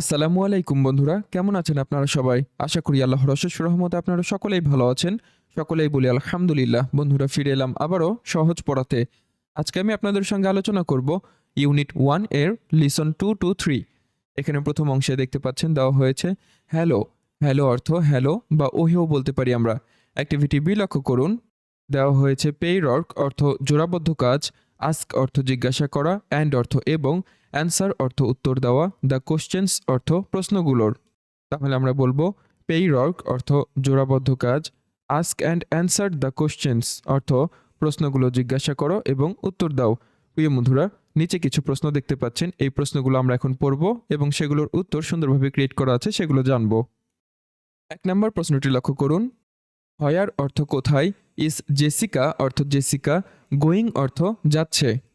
আসসালামু আলাইকুম বন্ধুরা, কেমন আছেন আপনারা সবাই? আশা করি আল্লাহ অশেষ রহমতে আপনারা সকলেই ভালো আছেন। সকলেই বলি আলহামদুলিল্লাহ, বন্ধুরা ফিরে এলাম আবারও সহজ পড়াতে। আজকে আমি আপনাদের সঙ্গে আলোচনা করব ইউনিট ওয়ানের লিসন টু টু থ্রি এখানে প্রথম অংশে দেখতে পাচ্ছেন দেওয়া হয়েছে হ্যালো হ্যালো অর্থ হ্যালো বা ওহেও বলতে পারি আমরা। অ্যাক্টিভিটি বি লক্ষ্য করুন। দেওয়া হয়েছে পেইরর্ক অর্থ জোড়াবদ্ধ কাজ। আস্ক অর্থ, জিজ্ঞাসা করা। অ্যান্ড অর্থ, এবং অ্যান্সার অর্থ উত্তর দেওয়া, দ্য কোশ্চেন্স অর্থ প্রশ্নগুলোর। তাহলে আমরা বলব, পেইরর্ক অর্থ জোড়াবদ্ধ কাজ, ask and answer the questions অর্থ প্রশ্নগুলো জিজ্ঞাসা করো এবং উত্তর দাও। প্রিয় বন্ধুরা, নিচে কিছু প্রশ্ন দেখতে পাচ্ছেন, এই প্রশ্নগুলো আমরা এখন পড়ব এবং সেগুলোর উত্তর সুন্দরভাবে ক্রিয়েট করা আছে, সেগুলো জানব। এক নম্বর প্রশ্নটি লক্ষ্য করুন, হয়ার অর্থ কোথায়, ইস জেসিকা অর্থ জেসিকা, গোয়িং অর্থ যাচ্ছে।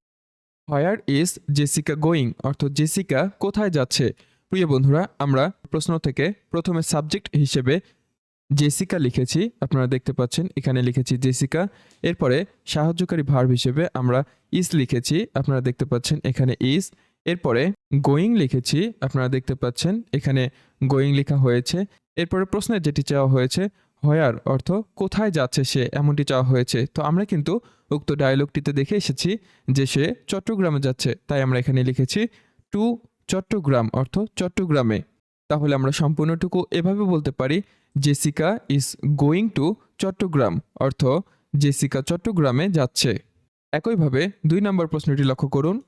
Where is Jessica going. অর্থ জেসিকা কোথায় যাচ্ছে? প্রিয় বন্ধুরা, আমরা প্রশ্ন থেকে প্রথমে সাবজেক্ট হিসেবে জেসিকা লিখেছি। আপনারা দেখতে পাচ্ছেন, এখানে লিখেছি জেসিকা। এরপরে সাহায্যকারী ভার্ব হিসেবে আমরা ইস লিখেছি। আপনারা দেখতে পাচ্ছেন, এখানে ইস এরপরে গোয়িং লিখেছি। আপনারা দেখতে পাচ্ছেন, এখানে গোয়িং লেখা হয়েছে। এরপরে প্রশ্নে যেটি চাওয়া হয়েছে হয়ার অর্থ কোথায় যাচ্ছে সে, এমনটি চাওয়া হয়েছে। তো আমরা কিন্তু উক্ত ডায়লগটিতে দেখে এসেছি যে সে চট্টগ্রামে যাচ্ছে। তাই আমরা এখানে লিখেছি টু চট্টগ্রাম, অর্থ চট্টগ্রামে। তাহলে আমরা সম্পূর্ণটুকু এভাবে বলতে পারি, Jessica is going to Chittagong, অর্থ জেসিকা চট্টগ্রামে যাচ্ছে। একইভাবে দুই নম্বর প্রশ্নটি লক্ষ্য করুন।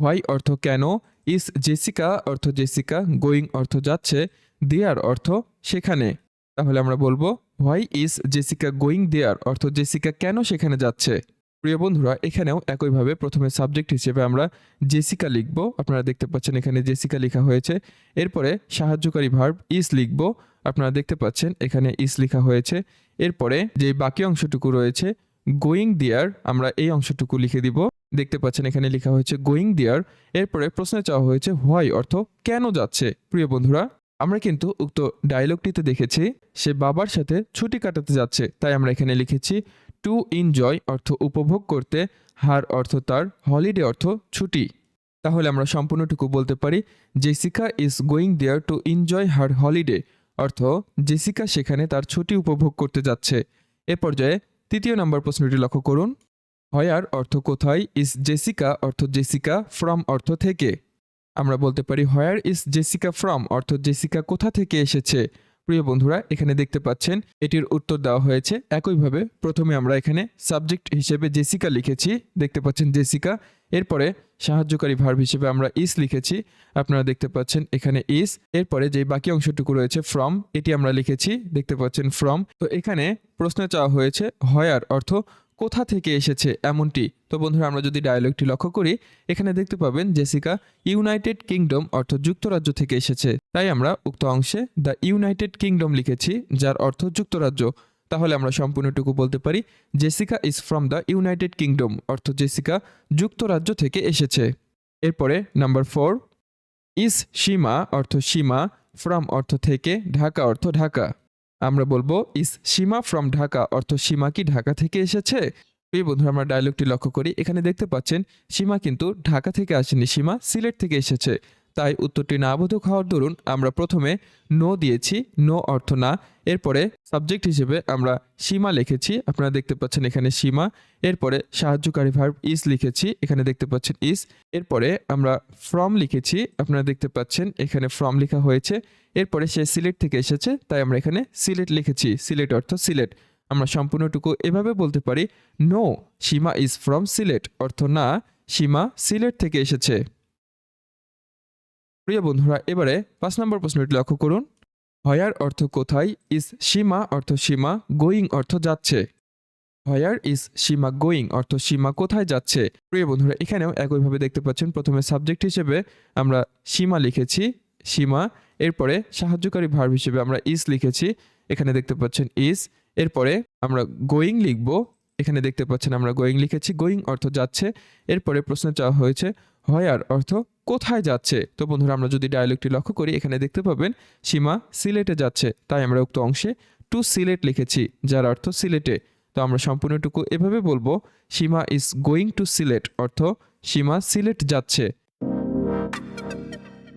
হোয়াই, অর্থ কেন? ইস জেসিকা, অর্থ জেসিকা গোয়িং, অর্থ যাচ্ছে। দেয়ার, অর্থ সেখানে। তাহলে আমরা বলব, why is Jessica going there, অর্থ জেসিকা কেন সেখানে যাচ্ছে? প্রিয় বন্ধুরা, এখানেও একইভাবে প্রথমে সাবজেক্ট হিসেবে আমরা জেসিকা লিখব। আপনারা দেখতে পাচ্ছেন এখানে জেসিকা লেখা হয়েছে। এরপরে সাহায্যকারী ভার্ব ইজ লিখব। আপনারা দেখতে পাচ্ছেন এখানে ইজ লেখা হয়েছে। এরপরে যে বাকি অংশটুকু রয়েছে গোয়িং দিয়ার আমরা এই অংশটুকু লিখে দিব। দেখতে পাচ্ছেন এখানে লেখা হয়েছে গোয়িং দিয়ার এরপরে প্রশ্নে চাওয়া হয়েছে হোয়াই অর্থ কেন যাচ্ছে? প্রিয় বন্ধুরা, আমরা কিন্তু উক্ত ডায়লগটিতে দেখেছি, সে বাবার সাথে ছুটি কাটাতে যাচ্ছে। তাই আমরা এখানে লিখেছি টু এনজয় অর্থ উপভোগ করতে, হার অর্থ তার হলিডে অর্থ ছুটি। তাহলে আমরা সম্পূর্ণটুকু বলতে পারি Jessica is going there to enjoy her holiday অর্থ জেসিকা সেখানে তার ছুটি উপভোগ করতে যাচ্ছে। এ পর্যায়ে তৃতীয় নম্বর প্রশ্নটি লক্ষ্য করুন। হয়ার অর্থ কোথায়? ইজ জেসিকা অর্থ জেসিকা ফ্রম অর্থ থেকে? আমরা বলতে পারি হয়ার ইজ জেসিকা ফ্রম অর্থ জেসিকা কোথা থেকে এসেছে? প্রিয় বন্ধুরা, এখানে দেখতে পাচ্ছেন, এটির উত্তর দেওয়া হয়েছে। একইভাবে প্রথমে আমরা এখানে সাবজেক্ট হিসেবে জেসিকা লিখেছি। দেখতে পাচ্ছেন জেসিকা এরপরে সাহায্যকারী ভার্ব হিসেবে আমরা ইস লিখেছি। আপনারা দেখতে পাচ্ছেন এখানে ইস এরপরে যে বাকি অংশটুকু রয়েছে ফ্রম এটি আমরা লিখেছি। দেখতে পাচ্ছেন ফ্রম তো এখানে প্রশ্ন চাওয়া হয়েছে হয়ার অর্থ কোথা থেকে এসেছে এমনটি? তো বন্ধুরা, আমরা যদি ডায়লগটি লক্ষ্য করি, এখানে দেখতে পাবেন জেসিকা ইউনাইটেড কিংডম অর্থ যুক্তরাজ্য থেকে এসেছে। তাই আমরা উক্ত অংশে দ্য ইউনাইটেড কিংডম লিখেছি, যার অর্থ যুক্তরাজ্য। তাহলে আমরা সম্পূর্ণটুকু বলতে পারি Jessica is from the United Kingdom অর্থ জেসিকা যুক্তরাজ্য থেকে এসেছে। এরপরে নাম্বার ফোর ইস সীমা অর্থ সীমা ফ্রম অর্থ থেকে ঢাকা অর্থ ঢাকা আমরা বলব, ইস, সীমা ফ্রম ঢাকা অর্থ সীমা কি ঢাকা থেকে এসেছে? এই বন্ধু আমরা ডায়লগটি লক্ষ্য করি। এখানে দেখতে পাচ্ছেন, সীমা কিন্তু ঢাকা থেকে আসেনি, সীমা সিলেট থেকে এসেছে। তাই উত্তরটি না বোধক হওয়ার দরুন আমরা প্রথমে নো দিয়েছি, নো অর্থ না। এরপরে সাবজেক্ট হিসেবে আমরা সীমা লিখেছি, আপনারা দেখতে পাচ্ছেন এখানে সীমা। এরপরে সাহায্যকারী ভার্ব ইস লিখেছি, এখানে দেখতে পাচ্ছেন ইস এরপরে আমরা ফ্রম লিখেছি, আপনারা দেখতে পাচ্ছেন এখানে ফ্রম লেখা হয়েছে। এরপরে সে সিলেট থেকে এসেছে, তাই আমরা এখানে সিলেট লিখেছি, সিলেট অর্থ সিলেট। আমরা সম্পূর্ণটুকু এভাবে বলতে পারি no Seema is from Sylhet অর্থ না, সীমা সিলেট থেকে এসেছে। প্রিয় বন্ধুরা, এবারে পাঁচ নম্বর প্রশ্নটি লক্ষ্য করুন। হয়ার অর্থ কোথায় ইজ সীমা অর্থ সীমা গোয়িং অর্থ যাচ্ছে? হয়ার ইজ সীমা গোয়িং অর্থ সীমা কোথায় যাচ্ছে? প্রিয় বন্ধুরা, এখানেও একইভাবে দেখতে পাচ্ছেন, প্রথমে সাবজেক্ট হিসেবে আমরা সীমা লিখেছি, সীমা এরপরে সাহায্যকারী ভার্ব হিসেবে আমরা ইস লিখেছি, এখানে দেখতে পাচ্ছেন ইস এরপরে আমরা গোয়িং লিখব, এখানে দেখতে পাচ্ছেন আমরা গোয়িং লিখেছি গোয়িং অর্থ যাচ্ছে, এরপরে প্রশ্ন চাওয়া হয়েছে হয়ার অর্থ কোথায় যাচ্ছে? তো বন্ধুরা, আমরা যদি ডায়লগটি লক্ষ্য করি, এখানে দেখতে পাবেন সীমা সিলেটে যাচ্ছে, তাই আমরা উক্ত অংশে টু সিলেট লিখেছি, যার অর্থ সিলেটে। তো আমরা সম্পূর্ণটুকু এভাবে বলব, Seema is going to Sylhet, অর্থ সীমা সিলেট যাচ্ছে।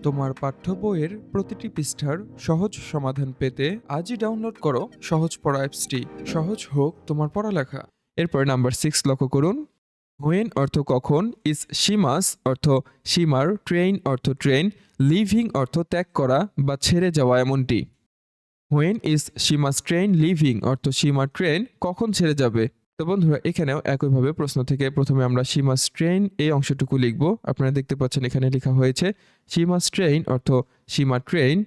তোমার পাঠ্য বইয়ের প্রতিটি পৃষ্ঠার সহজ সমাধান পেতে আজই ডাউনলোড করো সহজ পড়া অ্যাপসটি সহজ হোক তোমার পড়ালেখা। এরপরে নাম্বার সিক্স লক্ষ্য করুন। হোয়েন অর্থ কখন ইজ সীমাস অর্থ সীমার ট্রেন অর্থ ট্রেন লিভিং অর্থ ত্যাগ করা বা ছেড়ে যাওয়া এমনটি। When is Seema's train leaving অর্থ সীমার ট্রেন কখন ছেড়ে যাবে? তো বন্ধুরা, এখানেও একইভাবে প্রশ্ন থেকে প্রথমে আমরা সীমা স্ট্রেইন এই অংশটুকু লিখব। আপনারা দেখতে পাচ্ছেন এখানে লেখা হয়েছে, সীমা স্ট্রেইন অর্থ সীমা ট্রেইন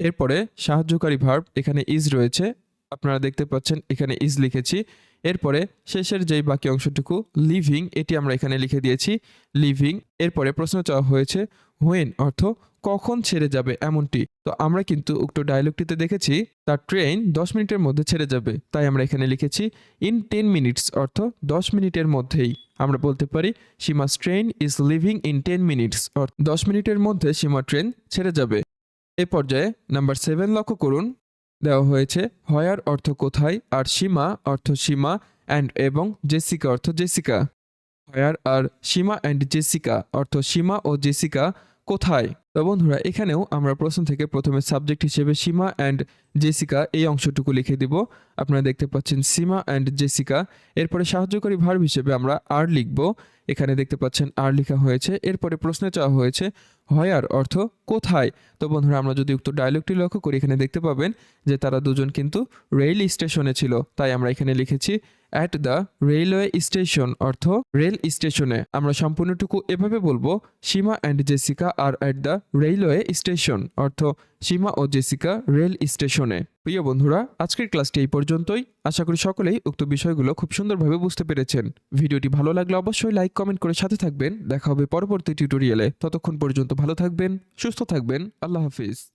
এরপরে সাহায্যকারী ভার্ব এখানে ইজ রয়েছে, আপনারা দেখতে পাচ্ছেন এখানে ইজ লিখেছি, এরপরে শেষের যেই বাকি অংশটুকু লিভিং এটি আমরা এখানে লিখে দিয়েছি লিভিং এরপরে প্রশ্ন চাওয়া হয়েছে হোয়েন অর্থ কখন ছেড়ে যাবে এমনটি? তো আমরা কিন্তু উক্ত ডায়লগটিতে দেখেছি, তার ট্রেন দশ মিনিটের মধ্যে ছেড়ে যাবে। তাই আমরা এখানে লিখেছি ইন টেন মিনিটস অর্থ দশ মিনিটের মধ্যেই। আমরা বলতে পারি Seema train is leaving in ten minutes অর্থ দশ মিনিটের মধ্যে সীমা ট্রেন ছেড়ে যাবে। এ পর্যায়ে নাম্বার সেভেন লক্ষ্য করুন। দেওয়া হয়েছে, হয়ার অর্থ কোথায়, আর সীমা অর্থ সীমা অ্যান্ড এবং জেসিকা অর্থ Jessica. Where are Seema and Jessica অর্থ সীমা ও জেসিকা কোথায়? তো বন্ধুরা, এখানেও আমরা প্রশ্ন থেকে প্রথমে সাবজেক্ট হিসেবে সীমা অ্যান্ড জেসিকা এই অংশটুকু লিখে দিব। আপনারা দেখতে পাচ্ছেন সীমা অ্যান্ড জেসিকা। এরপরে সাহায্যকারী ভার্ব হিসেবে আমরা আর লিখব। এখানে দেখতে পাচ্ছেন আর লেখা হয়েছে। এরপরে প্রশ্নে চাওয়া হয়েছে, হয়ার অর্থ কোথায়? তো বন্ধুরা, আমরা যদি উক্ত ডায়লগটি লক্ষ্য করি, এখানে দেখতে পাবেন যে তারা দুজন কিন্তু রেল স্টেশনে ছিল। তাই আমরা এখানে লিখেছি অ্যাট দ্য রেলওয়ে স্টেশন অর্থ রেল স্টেশনে আমরা সম্পূর্ণটুকু এভাবে বলব, Seema and Jessica are at the railway station, অর্থ সীমা ও জেসিকা রেল স্টেশনে। প্রিয় বন্ধুরা, আজকের ক্লাসটি এই পর্যন্তই। আশা করি সকলেই উক্ত বিষয়গুলো খুব সুন্দরভাবে বুঝতে পেরেছেন। ভিডিওটি ভালো লাগলে অবশ্যই লাইক, কমেন্ট করে সাথে থাকবেন। দেখা হবে পরবর্তী টিউটোরিয়ালে ততক্ষণ পর্যন্ত ভালো থাকবেন, সুস্থ থাকবেন। আল্লাহ হাফিজ।